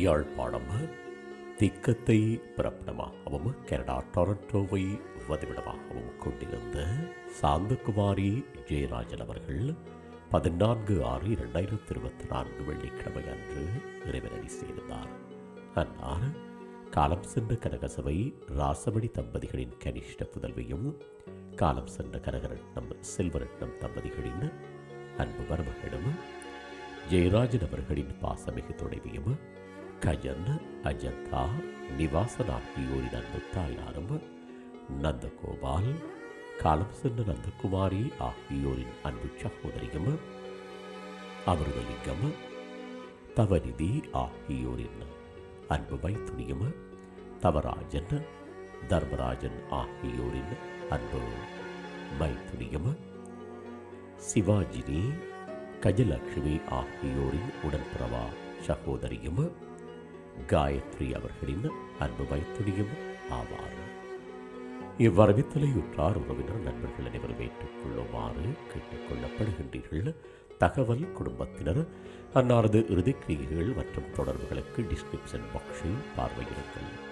Yazhpanam திக்கத்தை பிறப்பிடமாகவும் Canada டொரண்டோவை வதிவிடமாகவும் கொண்டிருந்த சாந்தகுமாரி ஜெயராஜன் அவர்கள் பதினான்கு ஆறு இரண்டாயிரத்தி இருபத்தி நான்கு வெள்ளிக்கிழமை அன்று இறைவனடி செய்திருந்தார் அன்னார் காலம் சென்ற கனகசபை ராசமணி தம்பதிகளின் கனிஷ்ட புதல்வியும் காலம் சென்ற கனகரட்னம் செல்வரட்னம் தம்பதிகளின் அன்பு மருமகளும் ஜெயராஜன் அவர்களின் பாசமிகு துணைவியும் கஜன் அஜந்தா நிவாசன் ஆகியோரின் அன்பு நந்தகோபால் காலம் சென்ற நந்தகுமாரி ஆகியோரின் அன்பு சகோதரியும் அமிர்தலிங்கம் தவநிதி ஆகியோரின் அன்பு வைத்துணியம் தவராஜன் தர்மராஜன் ஆகியோரின் அன்பு மைத்துனியும் சிவாஜினி கஜலட்சுமி ஆகியோரின் உடன்பிறவா சகோதரியும் காயத்ரி அவர்களின் அன்பு மைத்துனியும் ஆவார். இவ்வரவித்தலையுற்றார் உறவினர் நண்பர்கள் அனைவரும் ஏற்றுக்கொள்ளுமாறு கேட்டுக்கொள்ளப்படுகின்றீர்கள் தகவல் குடும்பத்தினர் அன்னாரது இறுதிக்கிரியைகள் மற்றும் தொடர்புகளுக்கு டிஸ்கிரிப்ஷன் பாக்ஸில் பார்வையிடுங்கள்.